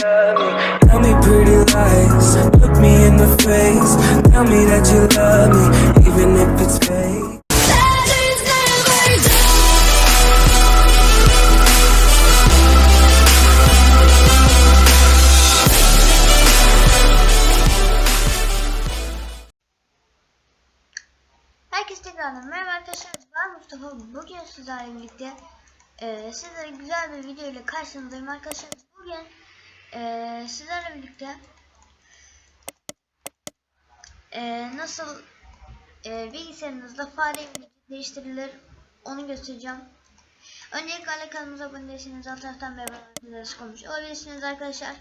Tell me pretty lies. Look me in the face. Tell me that you love me, even if it's fake. Merhaba arkadaşlar ben Mustafa bugün sizlerle birlikte e, sizlere güzel bir video ile karşınızdayım arkadaşlar bugün e, sizlerle birlikte e, nasıl e, bilgisayarınızda fare değiştirilir onu göstereceğim öncelikle kanalımıza abone değilseniz alt taraftan arkadaşlar konmuş olabilirsiniz arkadaşlar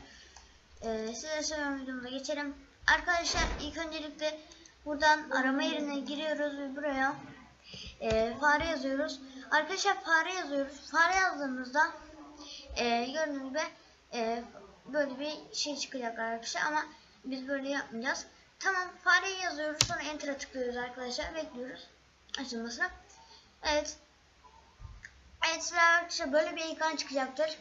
e, size söylüyorum videomuza geçelim arkadaşlar ilk öncelikle Buradan arama yerine giriyoruz ve buraya e, fare yazıyoruz. Arkadaşlar fare yazıyoruz. Fare yazdığımızda e, gördüğünüz gibi e, böyle bir şey çıkacak arkadaşlar ama biz böyle yapmayacağız. Tamam fareyi yazıyoruz sonra enter'a tıklıyoruz arkadaşlar bekliyoruz açılmasını. Evet. Evet arkadaşlar böyle bir ekran çıkacaktır.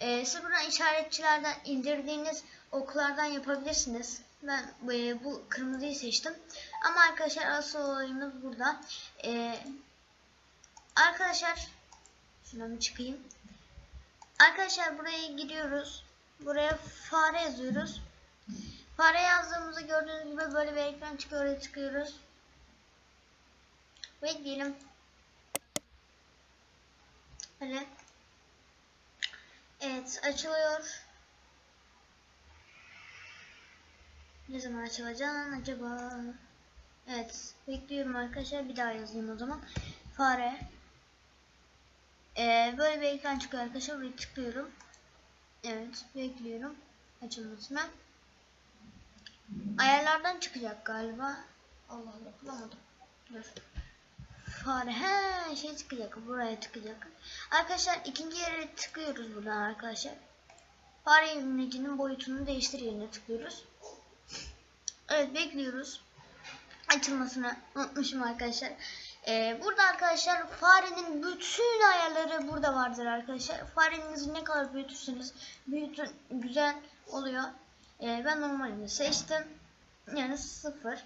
Ee, siz buradan işaretçilerden indirdiğiniz oklardan yapabilirsiniz. Ben e, bu kırmızıyı seçtim. Ama arkadaşlar asıl olayımız burada. Ee, arkadaşlar şuna bir çıkayım. Arkadaşlar buraya giriyoruz. Buraya fare yazıyoruz. Fare yazdığımızda gördüğünüz gibi böyle bir ekran çıkıyor. Oraya tıklıyoruz. Bekleyelim. Böyle. Evet açılıyor. Ne zaman açılacak acaba? Evet bekliyorum arkadaşlar bir daha yazayım o zaman. Fare. Ee, böyle bir ekran çıkıyor arkadaşlar buraya tıklıyorum. Evet bekliyorum açılmasına. Ayarlardan çıkacak galiba. Allah Allah bulamadım. Dur. Fare he şey çıkacak buraya çıkacak. Arkadaşlar ikinci yere tıklıyoruz buradan arkadaşlar. Fare imlecinin boyutunu değiştir yerine tıklıyoruz. Evet bekliyoruz. Açılmasını unutmuşum arkadaşlar. Ee, burada arkadaşlar farenin bütün ayarları burada vardır arkadaşlar. Farenizi ne kadar büyütürseniz büyütün güzel oluyor. Ee, ben normalini seçtim. Yani sıfır.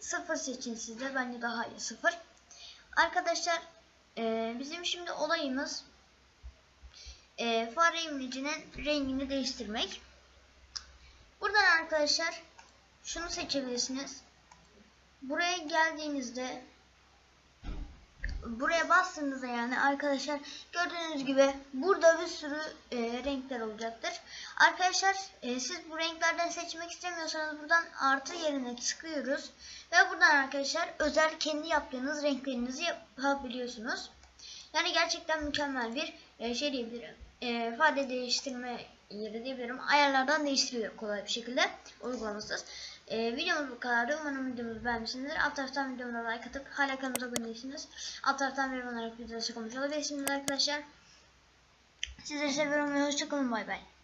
Sıfır seçin sizde bence daha iyi sıfır. Arkadaşlar e, bizim şimdi olayımız e, fare imlecinin rengini değiştirmek. Buradan arkadaşlar şunu seçebilirsiniz. Buraya geldiğinizde buraya bastığınızda yani arkadaşlar gördüğünüz gibi burada bir sürü e, renkler olacaktır. Arkadaşlar e, siz bu renklerden seçmek istemiyorsanız buradan artı yerine tıklıyoruz. Ve buradan arkadaşlar özel kendi yaptığınız renklerinizi yapabiliyorsunuz. Yani gerçekten mükemmel bir e, şey diyebilirim. E, ifade değiştirme yeri diyebilirim. Ayarlardan değiştiriliyor kolay bir şekilde uygulamasız. Ee, videomuz bu kadardı. Umarım videomuzu beğenmişsinizdir. Alt taraftan videomuza like atıp hala kanalımıza abone değilsiniz. Alt taraftan yorum olarak videoda çıkmış olabilirsiniz arkadaşlar. Sizleri seviyorum ve hoşçakalın. Bay bay.